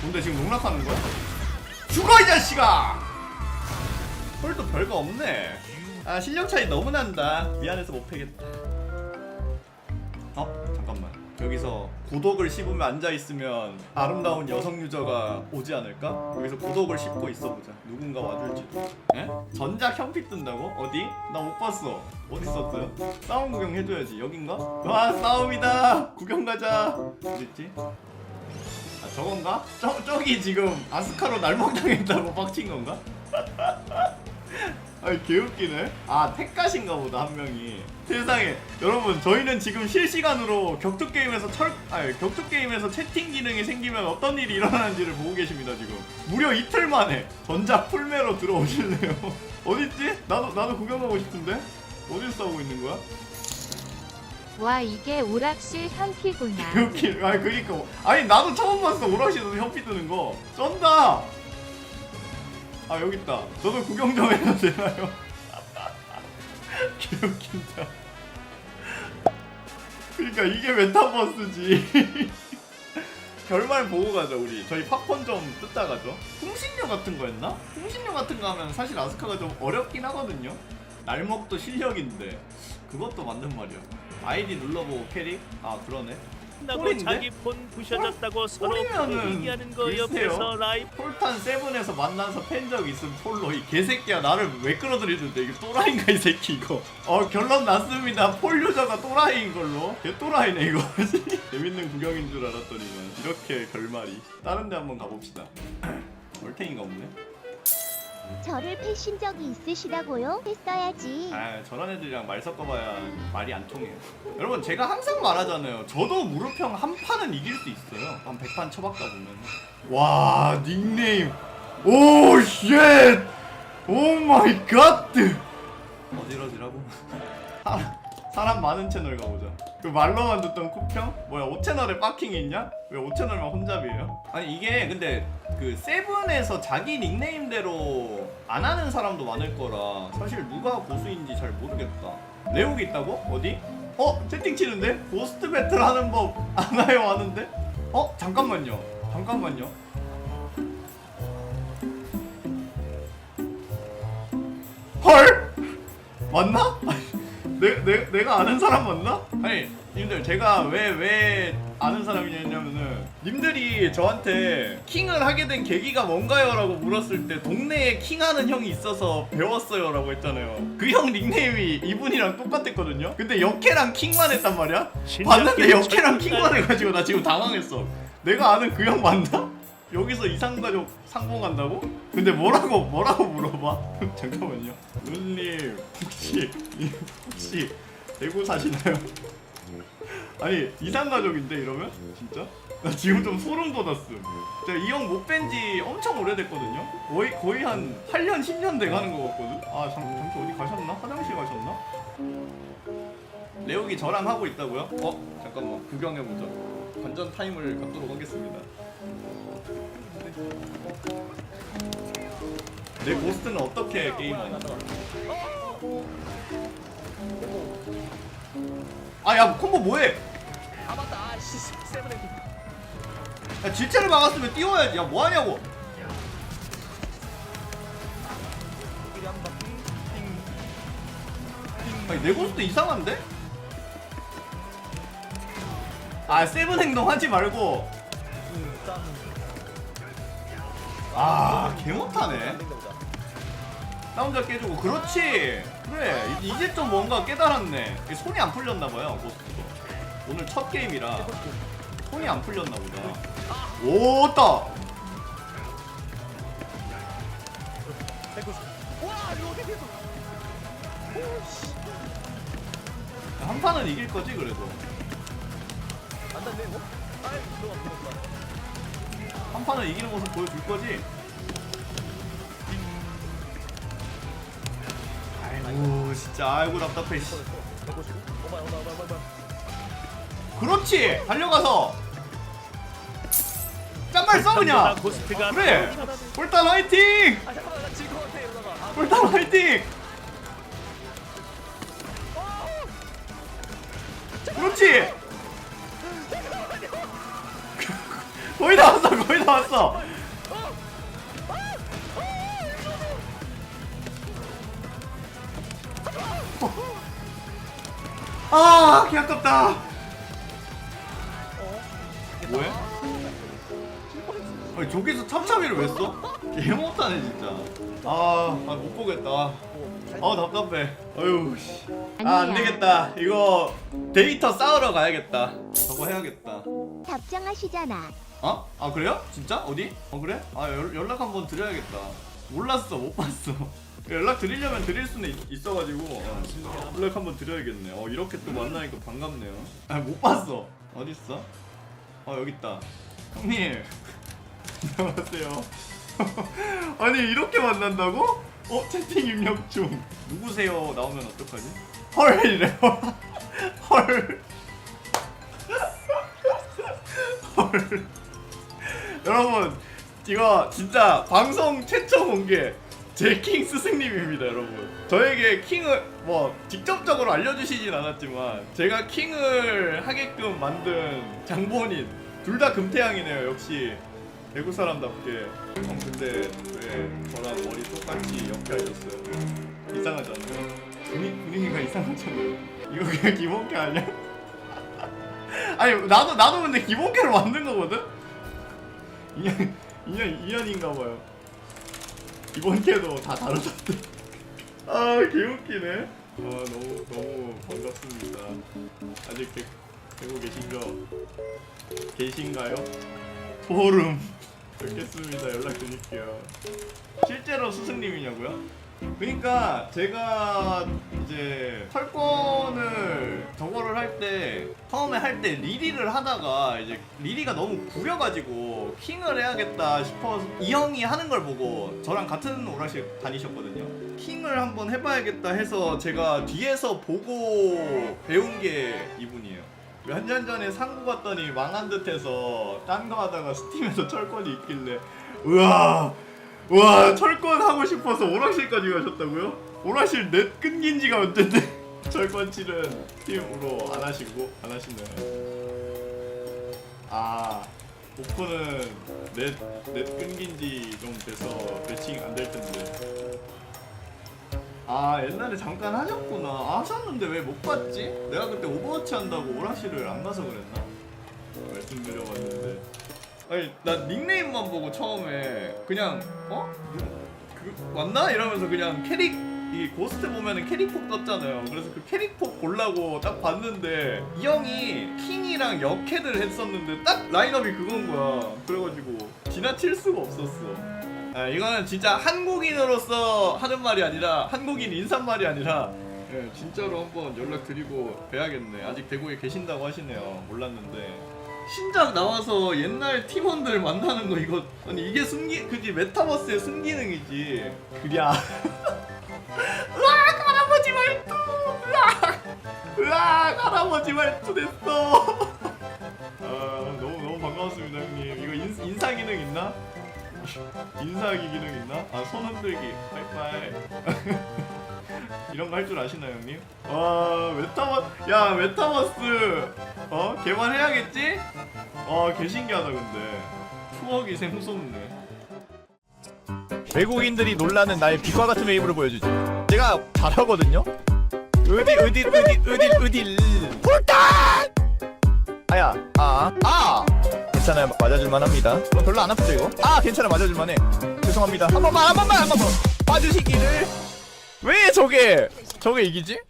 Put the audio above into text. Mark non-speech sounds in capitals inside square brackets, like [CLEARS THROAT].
뭔데 지금 농락하는 거야? 죽어 이 자식아! 홀도 별거 없네. 아 실력 차이 너무 난다. 미안해서 못 패겠다. 어 잠깐만. 여기서 고독을 씹으며 앉아 있으면 아름다운 여성 유저가 오지 않을까? 여기서 고독을 씹고 있어보자. 누군가 와줄지도. 에? 전작 현피 뜬다고? 어디? 나 못 봤어. 어디 있었어요? 싸움 구경 해줘야지. 여긴가? 와 싸움이다. 구경 가자. 어딨지? 아 저건가? 저, 저기 지금 아스카로 날먹당했다고 [LAUGHS] 빡친 건가? [LAUGHS] 아니 개웃기네 아 택가신가 보다 한 명이 세상에 여러분 저희는 지금 실시간으로 격투 게임에서 철 아니 격투 게임에서 채팅 기능이 생기면 어떤 일이 일어나는지를 보고 계십니다 지금 무려 이틀 만에 전작 풀메로 들어오실래요 [LAUGHS] 어딨지? 나도 나도 구경하고 싶은데 어디서 싸우고 있는 거야? 와 이게 오락실 현피구나. [LAUGHS] 개웃기 아니 그니까. 아니 나도 처음 봤어 오락실에서 현피 뜨는 거. 쩐다! 아 여기 있다. 저도 구경 좀 해도 되나요? [LAUGHS] 개웃긴다 그니까 이게 메타버스지. [LAUGHS] 결말 보고 가자 우리. 저희 팝콘 좀 뜯다 가죠. 풍신료 같은 거였나? 풍신료 같은 거 하면 사실 아스카가 좀 어렵긴 하거든요. 날먹도 실력인데. 그것도 맞는 말이야 아이디 눌러보고 캐릭? 아 그러네. 나고 꼴인데? 자기 폰 부셔졌다고 서로 얘기하는 거 글쎄요. 옆에서 라이브 폴탄 세븐에서 만나서 팬적 있음 폴로. 이 개새끼야 나를 왜 끌어들이는데 이게 또라이인가 이 새끼 이거? 어 결론 났습니다. 폴 유저가 또라이인 걸로. 걔 또라이네 이거. [LAUGHS] 재밌는 구경인 줄 알았더니만 이렇게 결말이. 다른 데 한번 가봅시다. [CLEARS THROAT] 얼탱이가 없네 저를 패신 적이 있으시다고요? 했어야지. 아 저런 애들이랑 말 섞어봐야 말이 안 통해요. 여러분 제가 항상 말하잖아요. 저도 무릎형 한 판은 이길 수 있어요. 한 100판 쳐박다 보면 와 닉네임. 오 쉣. 오 마이 갓. 어지러지라고. 사람, [LAUGHS] 사람 많은 채널 가보자 그 말로만 듣던 쿠평? 뭐야 5채널에 빠킹이 있냐? 왜 5채널만 혼잡이에요? 아니 이게 근데 그 세븐에서 자기 닉네임대로 안 하는 사람도 많을 거라 사실 누가 고수인지 잘 모르겠다 내용이 있다고? 어디? 어? 채팅 치는데? 고스트 배틀 하는 법 아나요 하는데? 어? 잠깐만요 잠깐만요 헐? 맞나? 내, 내, 내가 아는 사람 맞나? 아니 님들 제가 왜 왜 아는 사람이냐면은 님들이 저한테 킹을 하게 된 계기가 뭔가요? 라고 물었을 때 동네에 킹하는 형이 있어서 배웠어요 라고 했잖아요 그 형 닉네임이 이분이랑 똑같았거든요 근데 역캐랑 킹만 했단 말이야 봤는데 역캐랑 킹만 해가지고 나 지금 당황했어 내가 아는 그 형 맞나? 여기서 이상가족 상봉한다고? 근데 뭐라고 뭐라고 물어봐? [LAUGHS] 잠깐만요. 누님 혹시 혹시 대구 사시나요? 아니 이상가족인데 이러면 진짜? 나 지금 좀 소름 돋았음. 제가 이 형 못 뵌 지 엄청 오래됐거든요. 거의 거의 한 8년 10년 돼 가는 거 같거든. 아 잠, 잠시 어디 가셨나? 화장실 가셨나? 레옥이 저랑 하고 있다고요? 어 잠깐만 구경해 보자. 관전 타임을 갖도록 하겠습니다. 내 고스트는 어떻게 게임하는 거야? 아야 콤보 뭐해? 아 맞다 씨 세븐에 야 질체를 막았으면 띄워야지 야 뭐하냐고 아니 내 고스트 이상한데? 아 세븐 행동 하지 말고 아 개 못하네. 다운자 깨주고. 그렇지. 그래. 이- 이제 좀 뭔가 깨달았네. 손이 안 풀렸나봐요 고스트도. 오늘 첫 게임이라 손이 안 풀렸나보다. 오따 백구십 와 이거 어떻게 해서 오씨 한 판은 이길 거지 그래도. 안 닿네 뭐? 아이 너무 아프다 한 판은 이기는 모습 보여줄 거지? 아이고 진짜 아이고 답답해 씨. 그렇지! 달려가서. 짠말 써나 그냥. 고스트가 그래. 화이팅! 아 잠깐만 나 질것 같아 이러다가. 아, 홀단 화이팅 아 개 아깝다 뭐해? 아니 저기서 참참이를 왜 써? 개 못하네 진짜 아못 보겠다 아 답답해 어휴 씨. 아 아니야. 안되겠다 이거 데이터 쌓으러 가야겠다 저거 해야겠다 답장하시잖아. 어? 아 그래요? 진짜? 어디? 어 그래? 아 연, 연락 한번 드려야겠다 몰랐어 못 봤어 연락 드리려면 드릴 수는 있, 어가지고. 어, 연락 한번 드려야겠네. 어 이렇게 또 만나니까 반갑네요. 아 못 봤어. 어딨어? 어 여기 있다. 형님. [LAUGHS] 안녕하세요. [LAUGHS] 아니 이렇게 만난다고? 어 채팅 입력 중. 누구세요? 나오면 어떡하지? 헐 이래 [LAUGHS] 헐. 헐. 여러분 이거 진짜 방송 최초 공개 제킹 스승님입니다 여러분 저에게 킹을 뭐 직접적으로 알려주시진 않았지만 제가 킹을 하게끔 만든 장본인 둘 다 금태양이네요 역시 대구 사람답게 형 근데 왜 저랑 머리 똑같이 옆에 하셨어요 이상하지 않나요? 분위, 분위기가 이상하잖아요 이거 그냥 기본캐 아니야? [LAUGHS] 아니 나도 나도 근데 기본캐로 만든 거거든. 인연 인연 인연인가 봐요. 기본캐도 다 다르던데. [LAUGHS] 아 개웃기네. 아 너무 너무 반갑습니다. 아직 되, 되고 계신죠? 계신가요? 소름. 뵙겠습니다. 연락 드릴게요. 실제로 스승님이냐고요? 그러니까 제가 이제 철권을 저거를 할 때 처음에 할 때 리리를 하다가 이제 리리가 너무 구려가지고 킹을 해야겠다 싶어서 이 형이 하는 걸 보고 저랑 같은 오락실 다니셨거든요. 킹을 한번 해봐야겠다 해서 제가 뒤에서 보고 배운 게 이분이에요. 몇 년 전에 상구 갔더니 망한 듯해서 딴 거 하다가 스팀에서 철권이 있길래 우와 와 철권 하고 싶어서 오락실까지 가셨다고요? 오락실 넷 끊긴 지가 언젠데 [LAUGHS] 철권칠은 팀으로 안 하시고 안 하시나요? 아 오픈은 넷, 넷 끊긴 지 좀 돼서 매칭 안 될 텐데 아 옛날에 잠깐 하셨구나 아, 하셨는데 왜 못 봤지? 내가 그때 오버워치 한다고 오락실을 안 가서 그랬나? 아니 나 닉네임만 보고 처음에 그냥 어? 그 맞나? 이러면서 그냥 캐릭 이 고스트 보면은 캐릭폭 떴잖아요. 그래서 그 캐릭폭 보려고 딱 봤는데 이 형이 킹이랑 역캐들 했었는데 딱 라인업이 그건 거야. 그래가지고 지나칠 수가 없었어. 아 이거는 진짜 한국인으로서 하는 말이 아니라 한국인 인사말이 아니라 예, 진짜로 한번 연락 드리고 뵈야겠네. 아직 대구에 계신다고 하시네요. 몰랐는데. 신작 나와서 옛날 팀원들 만나는 거 이거. 아니 이게 숨기 그지? 메타버스의 순기능이지. 그랴 [LAUGHS] 으악! 할아버지 말투! 으악! 으악! 할아버지 말투 됐어. [LAUGHS] 아 너무 너무 반가웠습니다 형님. 이거 인, 인사 기능 있나 인사하기 기능 있나 아 손 흔들기 빠이빠이 [LAUGHS] 이런 거 할 줄 아시나요 형님? 와 메타버 야 메타버스 어 개발해야겠지? 와 개신기하다 근데 추억이 샘솟네 외국인들이 놀라는 나의 빛과 같은 웨이브를 보여주지. 제가 잘하거든요. 어디 어디 어디 어디 어디 홀딱! 아야 아 아. 괜찮아요 맞아줄만 합니다. 어, 별로 안 아프죠 이거? 아 괜찮아 맞아줄만 해. 죄송합니다. 한 번만 한 번만 한 번만 봐주시기를. 왜 저게 저게 이기지?